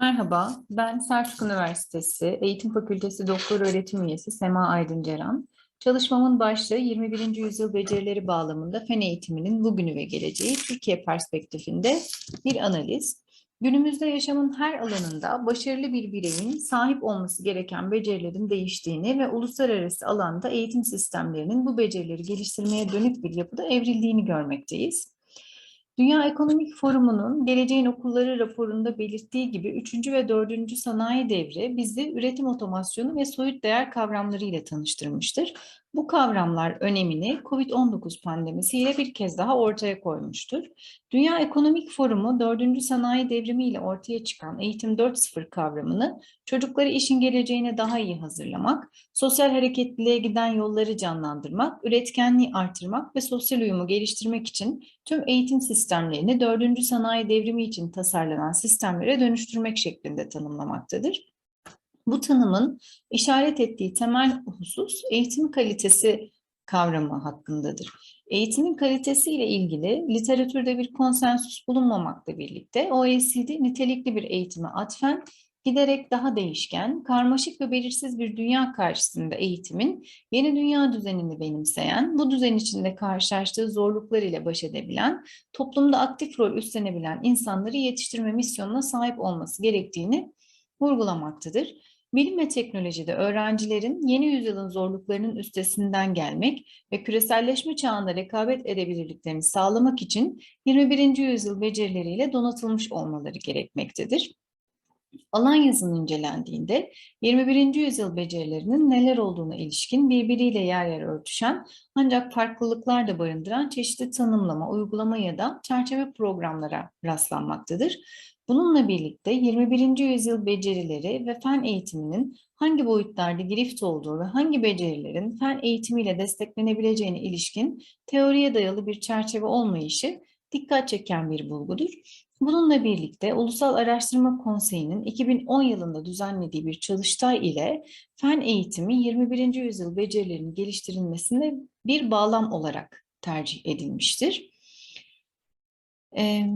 Merhaba, ben Selçuk Üniversitesi Eğitim Fakültesi Doktor Öğretim Üyesi Sema Aydın Ceren. Çalışmamın başlığı 21. yüzyıl becerileri bağlamında fen eğitiminin bugünü ve geleceği Türkiye perspektifinde bir analiz. Günümüzde yaşamın her alanında başarılı bir bireyin sahip olması gereken becerilerin değiştiğini ve uluslararası alanda eğitim sistemlerinin bu becerileri geliştirmeye dönük bir yapıda evrildiğini görmekteyiz. Dünya Ekonomik Forumu'nun Geleceğin Okulları raporunda belirttiği gibi 3. ve 4. sanayi devri bizi üretim otomasyonu ve soyut değer kavramları ile tanıştırmıştır. Bu kavramlar önemini COVID-19 pandemisiyle bir kez daha ortaya koymuştur. Dünya Ekonomik Forumu 4. sanayi devrimi ile ortaya çıkan Eğitim 4.0 kavramını çocukları işin geleceğine daha iyi hazırlamak, sosyal hareketliliğe giden yolları canlandırmak, üretkenliği artırmak ve sosyal uyumu geliştirmek için tüm eğitim sistemlerini 4. sanayi devrimi için tasarlanan sistemlere dönüştürmek şeklinde tanımlamaktadır. Bu tanımın işaret ettiği temel husus eğitim kalitesi kavramı hakkındadır. Eğitimin kalitesi ile ilgili literatürde bir konsensüs bulunmamakla birlikte OECD nitelikli bir eğitime atfen giderek daha değişken, karmaşık ve belirsiz bir dünya karşısında eğitimin yeni dünya düzenini benimseyen, bu düzen içinde karşılaştığı zorluklar ile baş edebilen, toplumda aktif rol üstlenebilen insanları yetiştirme misyonuna sahip olması gerektiğini vurgulamaktadır. Bilim ve teknolojide öğrencilerin yeni yüzyılın zorluklarının üstesinden gelmek ve küreselleşme çağında rekabet edebilirliklerini sağlamak için 21. yüzyıl becerileriyle donatılmış olmaları gerekmektedir. Alan yazın incelendiğinde 21. yüzyıl becerilerinin neler olduğuna ilişkin birbiriyle yer yer örtüşen ancak farklılıklar da barındıran çeşitli tanımlama, uygulama ya da çerçeve programlara rastlanmaktadır. Bununla birlikte 21. yüzyıl becerileri ve fen eğitiminin hangi boyutlarda girift olduğu ve hangi becerilerin fen eğitimiyle desteklenebileceğine ilişkin teoriye dayalı bir çerçeve olmayışı dikkat çeken bir bulgudur. Bununla birlikte Ulusal Araştırma Konseyi'nin 2010 yılında düzenlediği bir çalıştay ile fen eğitimi 21. yüzyıl becerilerinin geliştirilmesinde bir bağlam olarak tercih edilmiştir. Ee,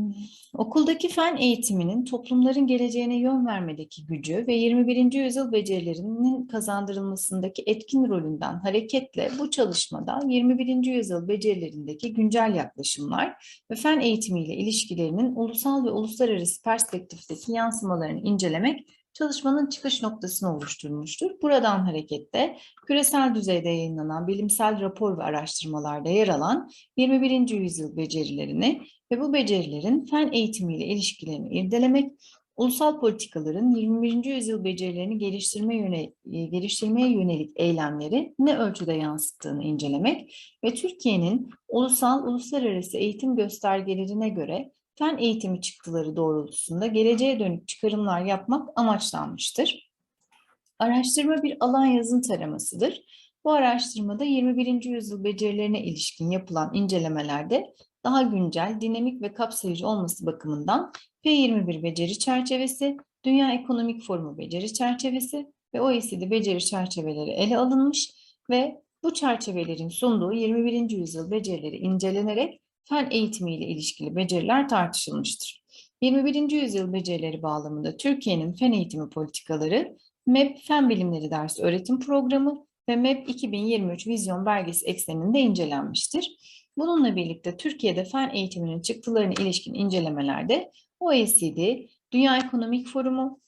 okuldaki fen eğitiminin toplumların geleceğine yön vermedeki gücü ve 21. yüzyıl becerilerinin kazandırılmasındaki etkin rolünden hareketle bu çalışmada 21. yüzyıl becerilerindeki güncel yaklaşımlar ve fen eğitimiyle ilişkilerinin ulusal ve uluslararası perspektifteki yansımalarını incelemek çalışmanın çıkış noktasını oluşturmuştur. Buradan hareketle küresel düzeyde yayınlanan bilimsel rapor ve araştırmalarda yer alan 21. yüzyıl becerilerini ve bu becerilerin fen eğitimiyle ilişkilerini irdelemek, ulusal politikaların 21. yüzyıl becerilerini geliştirme yöne, e, geliştirmeye yönelik eylemleri ne ölçüde yansıttığını incelemek ve Türkiye'nin ulusal, uluslararası eğitim göstergelerine göre fen eğitimi çıktıları doğrultusunda geleceğe dönük çıkarımlar yapmak amaçlanmıştır. Araştırma bir alan yazın taramasıdır. Bu araştırmada 21. yüzyıl becerilerine ilişkin yapılan incelemelerde daha güncel, dinamik ve kapsayıcı olması bakımından P21 beceri çerçevesi, Dünya Ekonomik Forumu beceri çerçevesi ve OECD beceri çerçeveleri ele alınmış ve bu çerçevelerin sunduğu 21. yüzyıl becerileri incelenerek fen eğitimiyle ilişkili beceriler tartışılmıştır. 21. yüzyıl becerileri bağlamında Türkiye'nin fen eğitimi politikaları, MEP Fen Bilimleri Dersi Öğretim Programı ve MEP 2023 Vizyon Belgesi ekseninde incelenmiştir. Bununla birlikte Türkiye'de fen eğitiminin çıktılarına ilişkin incelemelerde OECD, Dünya Ekonomik Forumu,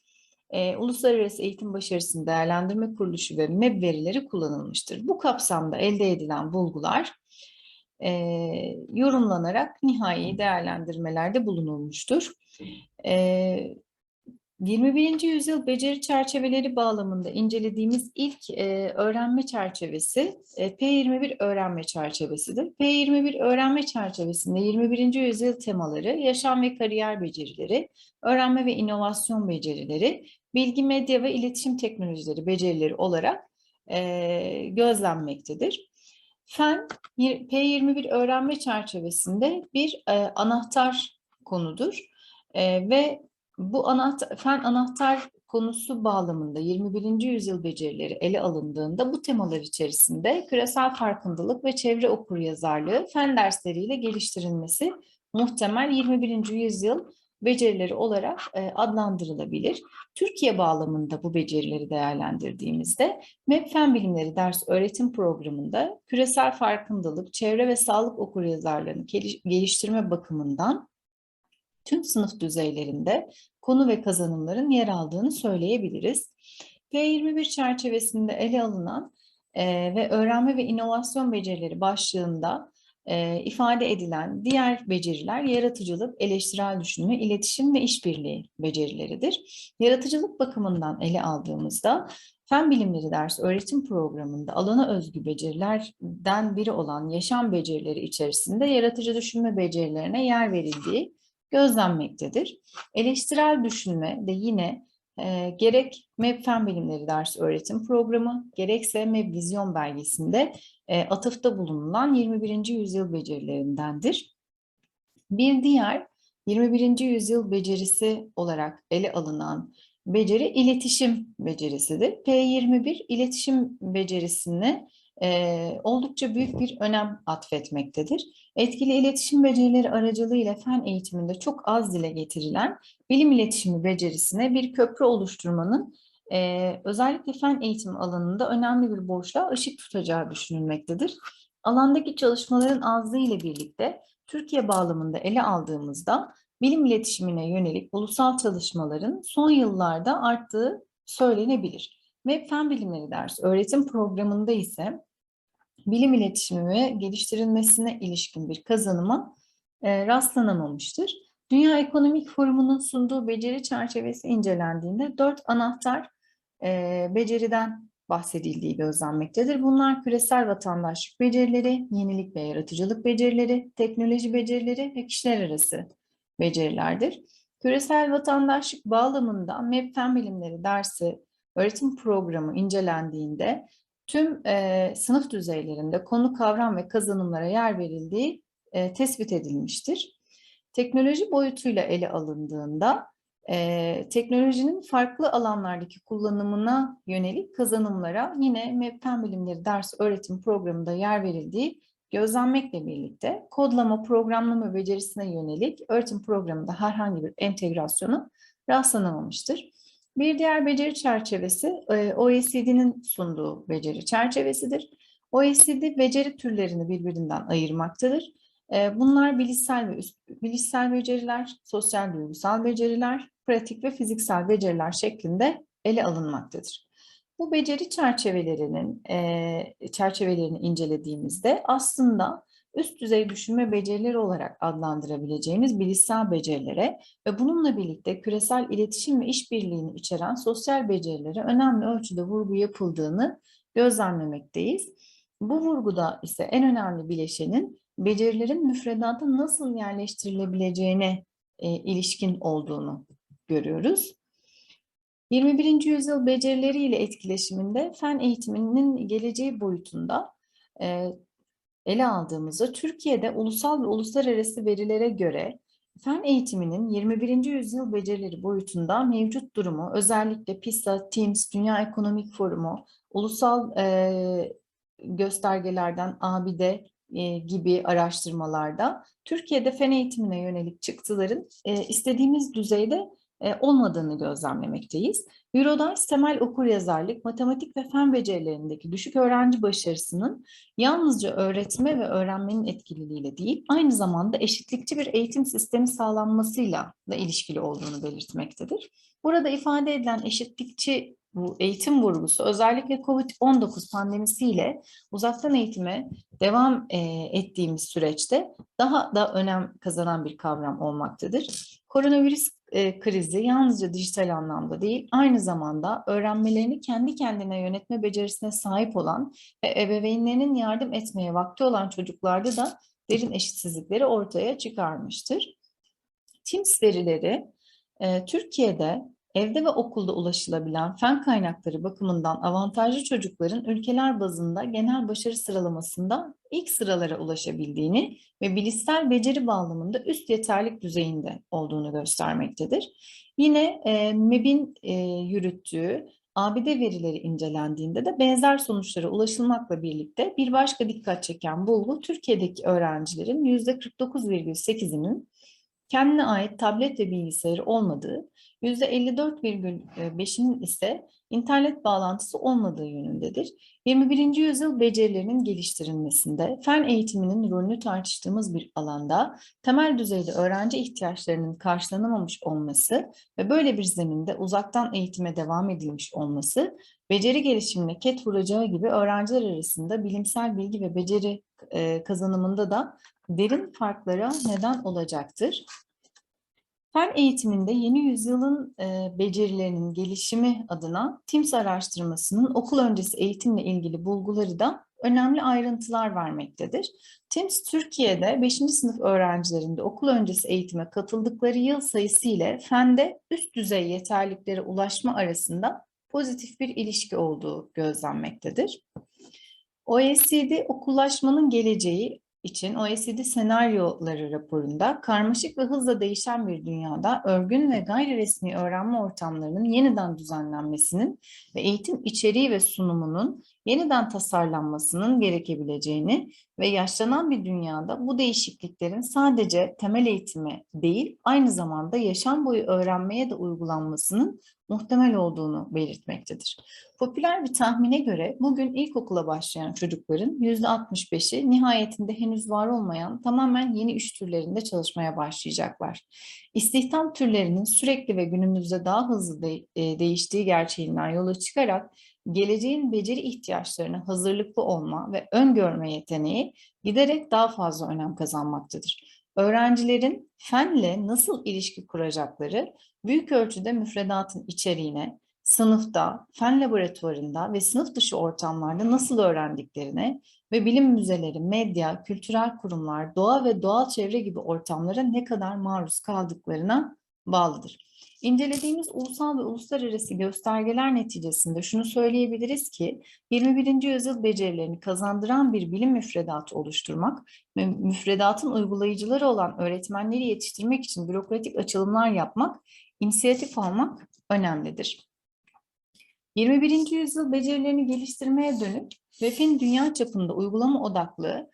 e, Uluslararası Eğitim Başarısını Değerlendirme Kuruluşu ve MEB verileri kullanılmıştır. Bu kapsamda elde edilen bulgular e, yorumlanarak nihai değerlendirmelerde bulunulmuştur. E, 21. yüzyıl beceri çerçeveleri bağlamında incelediğimiz ilk e, öğrenme çerçevesi e, P21 öğrenme çerçevesidir. P21 öğrenme çerçevesinde 21. yüzyıl temaları yaşam ve kariyer becerileri, öğrenme ve inovasyon becerileri, bilgi, medya ve iletişim teknolojileri becerileri olarak e, gözlenmektedir. Fen P21 öğrenme çerçevesinde bir e, anahtar konudur e, ve bu anahtar, fen anahtar konusu bağlamında 21. yüzyıl becerileri ele alındığında bu temalar içerisinde küresel farkındalık ve çevre okuryazarlığı fen dersleriyle geliştirilmesi muhtemel 21. yüzyıl becerileri olarak e, adlandırılabilir. Türkiye bağlamında bu becerileri değerlendirdiğimizde MEP Fen Bilimleri ders öğretim programında küresel farkındalık, çevre ve sağlık okuryazarlığını geliş- geliştirme bakımından tüm sınıf düzeylerinde konu ve kazanımların yer aldığını söyleyebiliriz. P21 çerçevesinde ele alınan e, ve öğrenme ve inovasyon becerileri başlığında e, ifade edilen diğer beceriler yaratıcılık, eleştirel düşünme, iletişim ve işbirliği becerileridir. Yaratıcılık bakımından ele aldığımızda Fen Bilimleri ders öğretim programında alana özgü becerilerden biri olan yaşam becerileri içerisinde yaratıcı düşünme becerilerine yer verildiği gözlenmektedir. Eleştirel düşünme de yine e, gerek MEB Fen Bilimleri ders öğretim programı gerekse MEB Vizyon belgesinde e, atıfta bulunulan 21. yüzyıl becerilerindendir. Bir diğer 21. yüzyıl becerisi olarak ele alınan beceri iletişim becerisidir. P21 iletişim becerisine e, oldukça büyük bir önem atfetmektedir. Etkili iletişim becerileri aracılığıyla fen eğitiminde çok az dile getirilen bilim iletişimi becerisine bir köprü oluşturmanın e, özellikle fen eğitimi alanında önemli bir boşluğa ışık tutacağı düşünülmektedir. Alandaki çalışmaların azlığı ile birlikte Türkiye bağlamında ele aldığımızda bilim iletişimine yönelik ulusal çalışmaların son yıllarda arttığı söylenebilir. Ve fen bilimleri ders öğretim programında ise bilim iletişimi geliştirilmesine ilişkin bir kazanıma e, rastlanamamıştır. Dünya Ekonomik Forumu'nun sunduğu beceri çerçevesi incelendiğinde dört anahtar e, beceriden bahsedildiği gözlenmektedir. Bunlar küresel vatandaşlık becerileri, yenilik ve yaratıcılık becerileri, teknoloji becerileri ve kişiler arası becerilerdir. Küresel vatandaşlık bağlamında MEP Fen Bilimleri dersi öğretim programı incelendiğinde tüm e, sınıf düzeylerinde konu, kavram ve kazanımlara yer verildiği e, tespit edilmiştir. Teknoloji boyutuyla ele alındığında e, teknolojinin farklı alanlardaki kullanımına yönelik kazanımlara yine MEP Fen Bilimleri ders öğretim programında yer verildiği gözlenmekle birlikte kodlama, programlama becerisine yönelik öğretim programında herhangi bir entegrasyonu rastlanamamıştır. Bir diğer beceri çerçevesi e, OECD'nin sunduğu beceri çerçevesidir. OECD beceri türlerini birbirinden ayırmaktadır. E, bunlar bilişsel ve üst, bilişsel beceriler, sosyal duygusal beceriler, pratik ve fiziksel beceriler şeklinde ele alınmaktadır. Bu beceri çerçevelerinin e, çerçevelerini incelediğimizde aslında üst düzey düşünme becerileri olarak adlandırabileceğimiz bilişsel becerilere ve bununla birlikte küresel iletişim ve işbirliğini içeren sosyal becerilere önemli ölçüde vurgu yapıldığını gözlemlemekteyiz. Bu vurguda ise en önemli bileşenin becerilerin müfredata nasıl yerleştirilebileceğine e, ilişkin olduğunu görüyoruz. 21. yüzyıl becerileriyle etkileşiminde fen eğitiminin geleceği boyutunda e, ele aldığımızda Türkiye'de ulusal ve uluslararası verilere göre fen eğitiminin 21. yüzyıl becerileri boyutunda mevcut durumu özellikle PISA, TIMSS, Dünya Ekonomik Forumu, ulusal e, göstergelerden ABİDE gibi araştırmalarda Türkiye'de fen eğitimine yönelik çıktıların e, istediğimiz düzeyde olmadığını gözlemlemekteyiz. Eurodance temel okuryazarlık, matematik ve fen becerilerindeki düşük öğrenci başarısının yalnızca öğretme ve öğrenmenin etkililiğiyle değil, aynı zamanda eşitlikçi bir eğitim sistemi sağlanmasıyla da ilişkili olduğunu belirtmektedir. Burada ifade edilen eşitlikçi bu eğitim vurgusu özellikle COVID-19 pandemisiyle uzaktan eğitime devam e, ettiğimiz süreçte daha da önem kazanan bir kavram olmaktadır. Koronavirüs e, krizi yalnızca dijital anlamda değil, aynı zamanda öğrenmelerini kendi kendine yönetme becerisine sahip olan ve ebeveynlerinin yardım etmeye vakti olan çocuklarda da derin eşitsizlikleri ortaya çıkarmıştır. TIMSS verileri e, Türkiye'de evde ve okulda ulaşılabilen fen kaynakları bakımından avantajlı çocukların ülkeler bazında genel başarı sıralamasında ilk sıralara ulaşabildiğini ve bilişsel beceri bağlamında üst yeterlik düzeyinde olduğunu göstermektedir. Yine e, MEB'in e, yürüttüğü ABD verileri incelendiğinde de benzer sonuçlara ulaşılmakla birlikte bir başka dikkat çeken bulgu Türkiye'deki öğrencilerin %49,8'inin kendine ait tablet ve bilgisayarı olmadığı, %54,5'inin ise internet bağlantısı olmadığı yönündedir. 21. yüzyıl becerilerinin geliştirilmesinde fen eğitiminin rolünü tartıştığımız bir alanda temel düzeyde öğrenci ihtiyaçlarının karşılanamamış olması ve böyle bir zeminde uzaktan eğitime devam edilmiş olması beceri gelişimine ket vuracağı gibi öğrenciler arasında bilimsel bilgi ve beceri kazanımında da derin farklara neden olacaktır. Fen eğitiminde yeni yüzyılın e, becerilerinin gelişimi adına TIMS araştırmasının okul öncesi eğitimle ilgili bulguları da önemli ayrıntılar vermektedir. TIMS Türkiye'de 5. sınıf öğrencilerinde okul öncesi eğitime katıldıkları yıl sayısı ile fende üst düzey yeterliklere ulaşma arasında pozitif bir ilişki olduğu gözlenmektedir. OECD okullaşmanın geleceği için OECD senaryoları raporunda karmaşık ve hızla değişen bir dünyada örgün ve gayri resmi öğrenme ortamlarının yeniden düzenlenmesinin ve eğitim içeriği ve sunumunun yeniden tasarlanmasının gerekebileceğini ve yaşlanan bir dünyada bu değişikliklerin sadece temel eğitime değil aynı zamanda yaşam boyu öğrenmeye de uygulanmasının muhtemel olduğunu belirtmektedir. Popüler bir tahmine göre bugün ilkokula başlayan çocukların %65'i nihayetinde henüz var olmayan tamamen yeni iş türlerinde çalışmaya başlayacaklar. İstihdam türlerinin sürekli ve günümüzde daha hızlı de, e, değiştiği gerçeğinden yola çıkarak geleceğin beceri ihtiyaçlarına hazırlıklı olma ve öngörme yeteneği giderek daha fazla önem kazanmaktadır. Öğrencilerin fenle nasıl ilişki kuracakları büyük ölçüde müfredatın içeriğine, sınıfta, fen laboratuvarında ve sınıf dışı ortamlarda nasıl öğrendiklerine ve bilim müzeleri, medya, kültürel kurumlar, doğa ve doğal çevre gibi ortamlara ne kadar maruz kaldıklarına bağlıdır. İncelediğimiz ulusal ve uluslararası göstergeler neticesinde şunu söyleyebiliriz ki 21. yüzyıl becerilerini kazandıran bir bilim müfredatı oluşturmak ve müfredatın uygulayıcıları olan öğretmenleri yetiştirmek için bürokratik açılımlar yapmak, inisiyatif almak önemlidir. 21. yüzyıl becerilerini geliştirmeye dönük WEF'in dünya çapında uygulama odaklı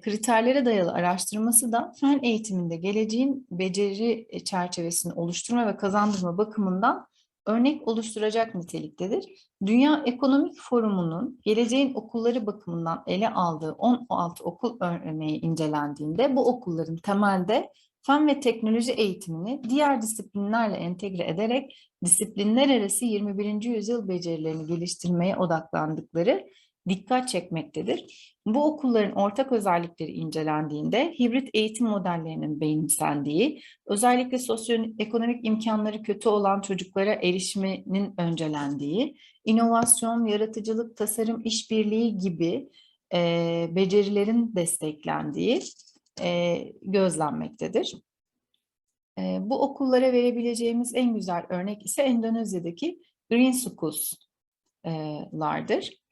kriterlere dayalı araştırması da fen eğitiminde geleceğin beceri e, çerçevesini oluşturma ve kazandırma bakımından örnek oluşturacak niteliktedir. Dünya Ekonomik Forumu'nun geleceğin okulları bakımından ele aldığı 16 okul örneği incelendiğinde bu okulların temelde fen ve teknoloji eğitimini diğer disiplinlerle entegre ederek disiplinler arası 21. yüzyıl becerilerini geliştirmeye odaklandıkları dikkat çekmektedir. Bu okulların ortak özellikleri incelendiğinde hibrit eğitim modellerinin benimsendiği, özellikle sosyoekonomik imkanları kötü olan çocuklara erişiminin öncelendiği, inovasyon, yaratıcılık, tasarım, işbirliği gibi e, becerilerin desteklendiği e, gözlenmektedir. E, bu okullara verebileceğimiz en güzel örnek ise Endonezya'daki Green Schools'lardır.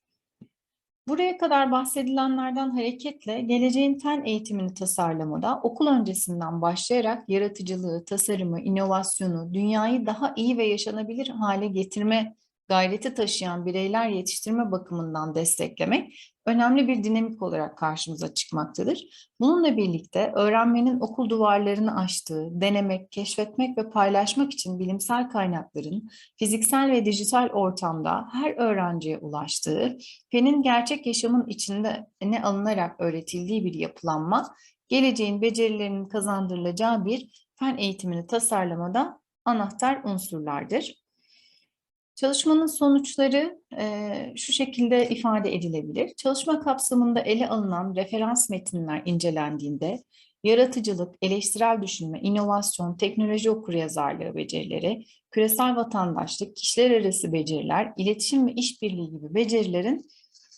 Buraya kadar bahsedilenlerden hareketle geleceğin fen eğitimini tasarlamada okul öncesinden başlayarak yaratıcılığı, tasarımı, inovasyonu, dünyayı daha iyi ve yaşanabilir hale getirme gayreti taşıyan bireyler yetiştirme bakımından desteklemek önemli bir dinamik olarak karşımıza çıkmaktadır. Bununla birlikte öğrenmenin okul duvarlarını aştığı, denemek, keşfetmek ve paylaşmak için bilimsel kaynakların fiziksel ve dijital ortamda her öğrenciye ulaştığı, fenin gerçek yaşamın içinde ne alınarak öğretildiği bir yapılanma, geleceğin becerilerinin kazandırılacağı bir fen eğitimini tasarlamada anahtar unsurlardır. Çalışmanın sonuçları e, şu şekilde ifade edilebilir. Çalışma kapsamında ele alınan referans metinler incelendiğinde yaratıcılık, eleştirel düşünme, inovasyon, teknoloji okuryazarlığı becerileri, küresel vatandaşlık, kişiler arası beceriler, iletişim ve işbirliği gibi becerilerin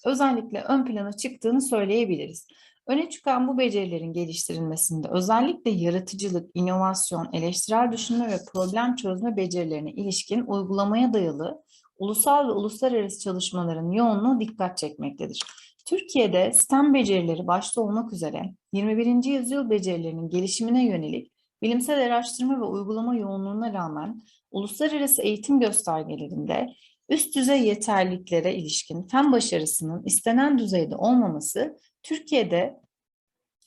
özellikle ön plana çıktığını söyleyebiliriz. Öne çıkan bu becerilerin geliştirilmesinde özellikle yaratıcılık, inovasyon, eleştirel düşünme ve problem çözme becerilerine ilişkin uygulamaya dayalı ulusal ve uluslararası çalışmaların yoğunluğu dikkat çekmektedir. Türkiye'de STEM becerileri başta olmak üzere 21. yüzyıl becerilerinin gelişimine yönelik bilimsel araştırma ve uygulama yoğunluğuna rağmen uluslararası eğitim göstergelerinde üst düzey yeterliliklere ilişkin fen başarısının istenen düzeyde olmaması Türkiye'de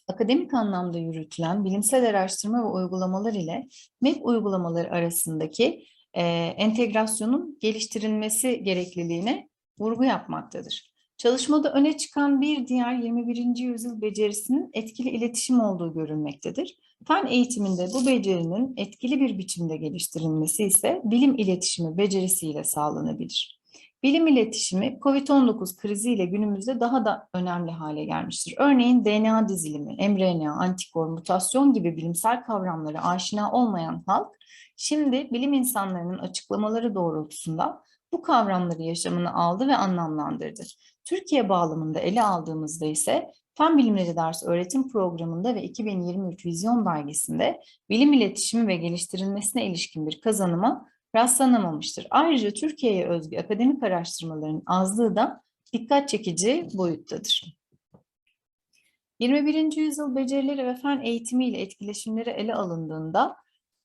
akademik anlamda yürütülen bilimsel araştırma ve uygulamalar ile MEP uygulamaları arasındaki e, entegrasyonun geliştirilmesi gerekliliğine vurgu yapmaktadır. Çalışmada öne çıkan bir diğer 21. yüzyıl becerisinin etkili iletişim olduğu görülmektedir. Fen eğitiminde bu becerinin etkili bir biçimde geliştirilmesi ise bilim iletişimi becerisiyle sağlanabilir. Bilim iletişimi COVID-19 kriziyle günümüzde daha da önemli hale gelmiştir. Örneğin DNA dizilimi, mRNA, antikor, mutasyon gibi bilimsel kavramlara aşina olmayan halk, şimdi bilim insanlarının açıklamaları doğrultusunda bu kavramları yaşamını aldı ve anlamlandırdı. Türkiye bağlamında ele aldığımızda ise Fen Bilimleri Ders Öğretim Programı'nda ve 2023 Vizyon belgesinde bilim iletişimi ve geliştirilmesine ilişkin bir kazanıma rastlanamamıştır. Ayrıca Türkiye'ye özgü akademik araştırmaların azlığı da dikkat çekici boyuttadır. 21. yüzyıl becerileri ve fen eğitimiyle etkileşimleri ele alındığında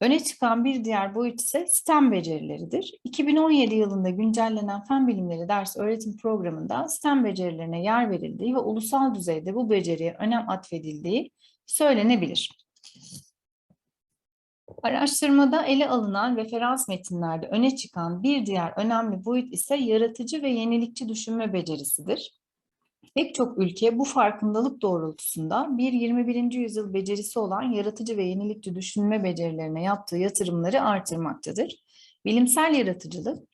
öne çıkan bir diğer boyut ise STEM becerileridir. 2017 yılında güncellenen Fen Bilimleri Ders Öğretim Programı'nda STEM becerilerine yer verildiği ve ulusal düzeyde bu beceriye önem atfedildiği söylenebilir. Araştırmada ele alınan referans metinlerde öne çıkan bir diğer önemli boyut ise yaratıcı ve yenilikçi düşünme becerisidir. Pek çok ülke bu farkındalık doğrultusunda bir 21. yüzyıl becerisi olan yaratıcı ve yenilikçi düşünme becerilerine yaptığı yatırımları artırmaktadır. Bilimsel yaratıcılık,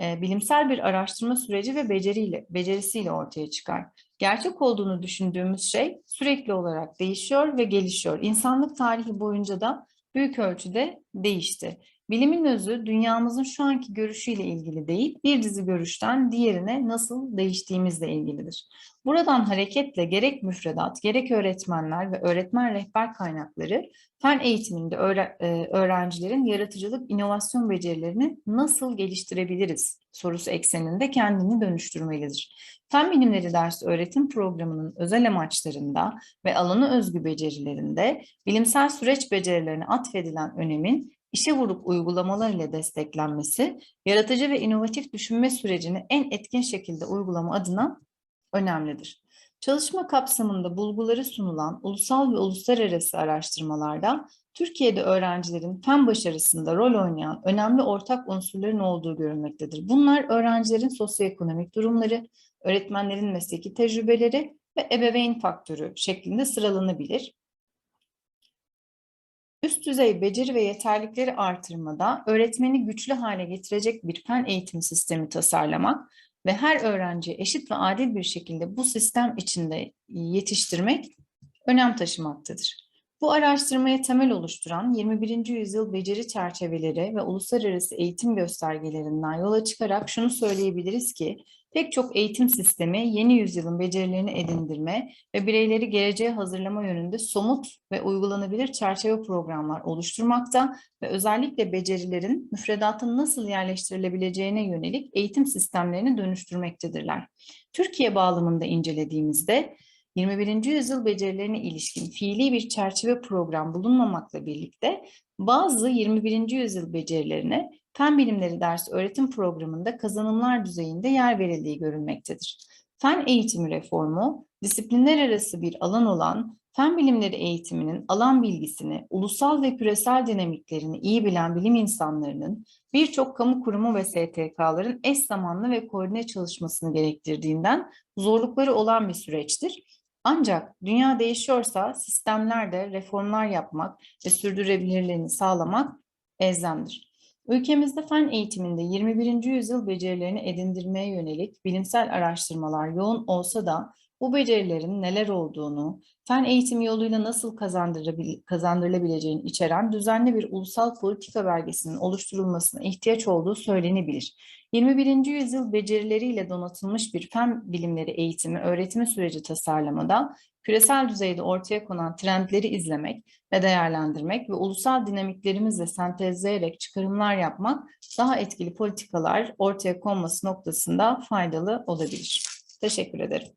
e, bilimsel bir araştırma süreci ve beceriyle, becerisiyle ortaya çıkar. Gerçek olduğunu düşündüğümüz şey sürekli olarak değişiyor ve gelişiyor. İnsanlık tarihi boyunca da büyük ölçüde değişti. Bilimin özü dünyamızın şu anki görüşüyle ilgili değil, bir dizi görüşten diğerine nasıl değiştiğimizle ilgilidir. Buradan hareketle gerek müfredat, gerek öğretmenler ve öğretmen rehber kaynakları fen eğitiminde e, öğrencilerin yaratıcılık, inovasyon becerilerini nasıl geliştirebiliriz sorusu ekseninde kendini dönüştürmelidir. Fen bilimleri ders öğretim programının özel amaçlarında ve alanı özgü becerilerinde bilimsel süreç becerilerine atfedilen önemin işe vurup uygulamalar ile desteklenmesi, yaratıcı ve inovatif düşünme sürecini en etkin şekilde uygulama adına önemlidir. Çalışma kapsamında bulguları sunulan ulusal ve uluslararası araştırmalarda Türkiye'de öğrencilerin fen başarısında rol oynayan önemli ortak unsurların olduğu görülmektedir. Bunlar öğrencilerin sosyoekonomik durumları, öğretmenlerin mesleki tecrübeleri ve ebeveyn faktörü şeklinde sıralanabilir. Üst düzey beceri ve yeterlikleri artırmada öğretmeni güçlü hale getirecek bir fen eğitim sistemi tasarlamak ve her öğrenciyi eşit ve adil bir şekilde bu sistem içinde yetiştirmek önem taşımaktadır. Bu araştırmaya temel oluşturan 21. yüzyıl beceri çerçeveleri ve uluslararası eğitim göstergelerinden yola çıkarak şunu söyleyebiliriz ki Pek çok eğitim sistemi yeni yüzyılın becerilerini edindirme ve bireyleri geleceğe hazırlama yönünde somut ve uygulanabilir çerçeve programlar oluşturmakta ve özellikle becerilerin müfredatın nasıl yerleştirilebileceğine yönelik eğitim sistemlerini dönüştürmektedirler. Türkiye bağlamında incelediğimizde 21. yüzyıl becerilerine ilişkin fiili bir çerçeve program bulunmamakla birlikte bazı 21. yüzyıl becerilerine fen bilimleri ders öğretim programında kazanımlar düzeyinde yer verildiği görülmektedir. Fen eğitimi reformu, disiplinler arası bir alan olan fen bilimleri eğitiminin alan bilgisini, ulusal ve küresel dinamiklerini iyi bilen bilim insanlarının birçok kamu kurumu ve STK'ların eş zamanlı ve koordine çalışmasını gerektirdiğinden zorlukları olan bir süreçtir. Ancak dünya değişiyorsa sistemlerde reformlar yapmak ve sürdürülebilirliğini sağlamak elzemdir. Ülkemizde fen eğitiminde 21. yüzyıl becerilerini edindirmeye yönelik bilimsel araştırmalar yoğun olsa da bu becerilerin neler olduğunu, fen eğitimi yoluyla nasıl kazandırılabileceğini içeren düzenli bir ulusal politika belgesinin oluşturulmasına ihtiyaç olduğu söylenebilir. 21. yüzyıl becerileriyle donatılmış bir fen bilimleri eğitimi, öğretimi süreci tasarlamada küresel düzeyde ortaya konan trendleri izlemek ve değerlendirmek ve ulusal dinamiklerimizle sentezleyerek çıkarımlar yapmak daha etkili politikalar ortaya konması noktasında faydalı olabilir. Teşekkür ederim.